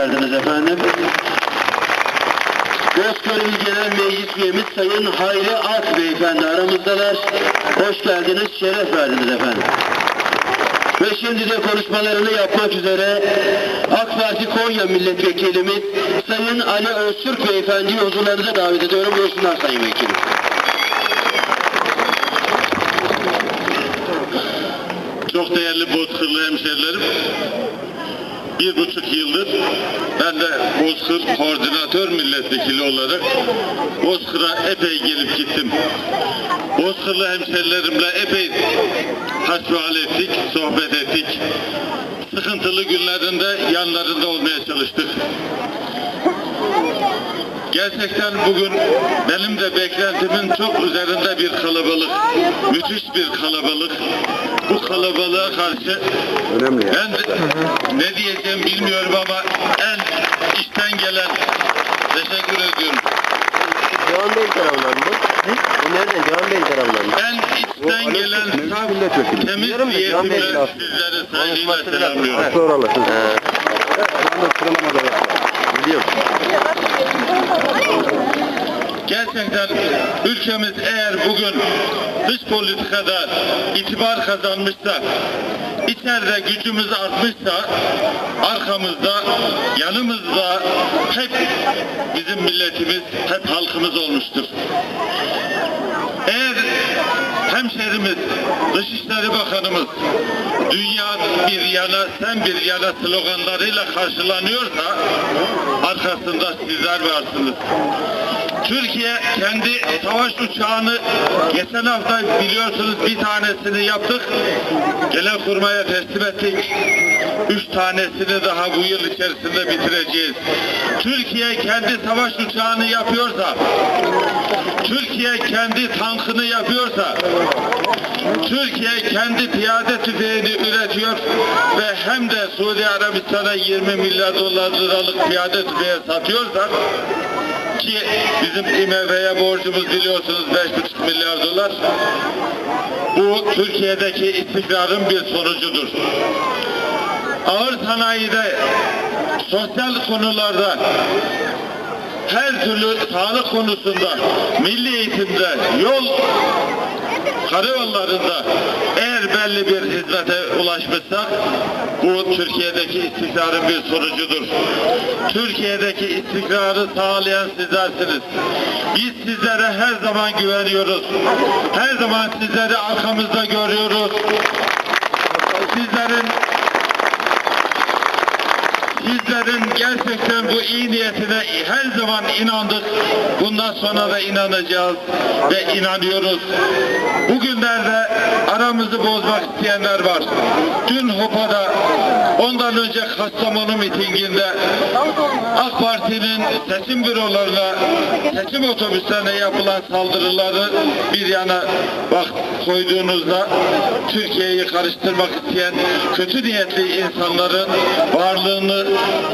verdiniz efendim. Bozkır Genel Meclis Üyemiz Sayın Hayri Ak Beyefendi aramızdalar. Hoş geldiniz, şeref verdiniz efendim. Ve şimdi de konuşmalarını yapmak üzere AK Parti Konya Milletvekilimiz Sayın Ali Öztürk Beyefendi huzurlarınıza davet ediyorum. Buyursunlar Sayın Vekilim. Çok değerli Bozkırlı hemşerilerim. Bir buçuk yıldır ben de Bozkır koordinatör milletvekili olarak Bozkır'a epey gelip gittim. Bozkırlı hemşerilerimle epey hasbihal ettik, sohbet ettik. Sıkıntılı günlerinde yanlarında olmaya çalıştık. Gerçekten bugün benim de beklentimin çok üzerinde bir kalabalık, müthiş bir kalabalık. Bu kalabalığa karşı Önemli ya. ben de ne diyeceğim bilmiyorum ama en içten gelen teşekkür ediyorum. Doğan Bey tarafından mı? Bu nereden? Doğan Bey tarafından mı? En içten gelen saf, temiz niyetimle sizleri saygıyla selamlıyorum. Ha, Sonralı. Şu anda sıralamada var. Biliyorum. Gerçekten ülkemiz eğer bugün dış politikada itibar kazanmışsa, içeride gücümüz artmışsa, arkamızda, yanımızda hep bizim milletimiz, hep halkımız olmuştur. Eğer hemşerimiz, Dışişleri Bakanımız dünya bir yana sen bir yana sloganlarıyla karşılanıyorsa arkasında sizler varsınız. Türkiye kendi savaş uçağını geçen hafta biliyorsunuz bir tanesini yaptık. Genelkurmay'a teslim ettik. Üç tanesini daha bu yıl içerisinde bitireceğiz. Türkiye kendi savaş uçağını yapıyorsa, Türkiye kendi tankını yapıyorsa, Türkiye kendi piyade tüfeğini üretiyor ve hem de Suudi Arabistan'a 20 milyar dolar liralık piyade tüfeği satıyorsa ki bizim IMF'ye borcumuz biliyorsunuz 5,5 milyar dolar. Bu Türkiye'deki istikrarın bir sonucudur. Ağır sanayide, sosyal konularda, her türlü sağlık konusunda, milli eğitimde, yol karayollarında eğer belli bir hizmete ulaşmışsak bu Türkiye'deki istikrarın bir sonucudur. Türkiye'deki istikrarı sağlayan sizlersiniz. Biz sizlere her zaman güveniyoruz. Her zaman sizleri arkamızda görüyoruz. Sizlerin Sizlerin gerçekten bu iyi niyetine her zaman inandık. Bundan sonra da inanacağız ve inanıyoruz. Bugünlerde aramızı bozmak isteyenler var. Dün Hopa'da, ondan önce Kastamonu mitinginde AK Parti'nin seçim bürolarına, seçim otobüslerine yapılan saldırıları bir yana bak koyduğunuzda Türkiye'yi karıştırmak isteyen kötü niyetli insanların varlığını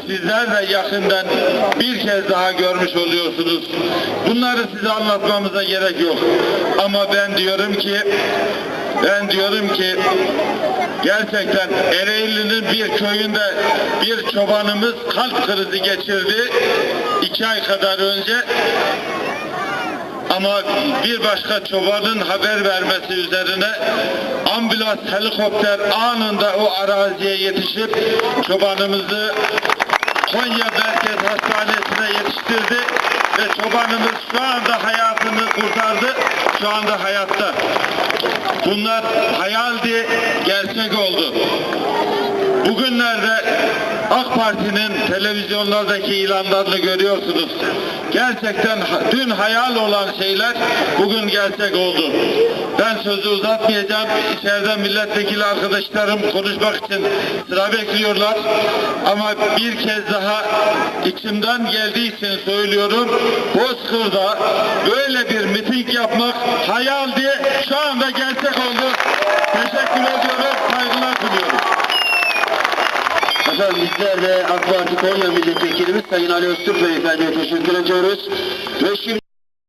sizler de yakından bir kez daha görmüş oluyorsunuz. Bunları size anlatmamıza gerek yok. Ama ben diyorum ki ben diyorum ki gerçekten Ereğli'nin bir köyünde bir çobanımız kalp krizi geçirdi. iki ay kadar önce ama bir başka çobanın haber vermesi üzerine ambulans helikopter anında o araziye yetişip çobanımızı Konya Merkez Hastanesi'ne yetiştirdi ve çobanımız şu anda hayatını kurtardı. Şu anda hayatta. Bunlar hayaldi, gerçek oldu. Bugünlerde AK Parti'nin televizyonlardaki ilanlarını görüyorsunuz. Gerçekten dün hayal olan şeyler bugün gerçek oldu. Ben sözü uzatmayacağım. İçeriden milletvekili arkadaşlarım konuşmak için sıra bekliyorlar. Ama bir kez daha içimden geldiği için söylüyorum. Bozkır'da böyle bir miting yapmak hayaldi. Şu anda Efendim bizler de AK Parti Konya Milletvekilimiz Sayın Ali Öztürk Beyefendi'ye teşekkür ediyoruz. Ve şimdi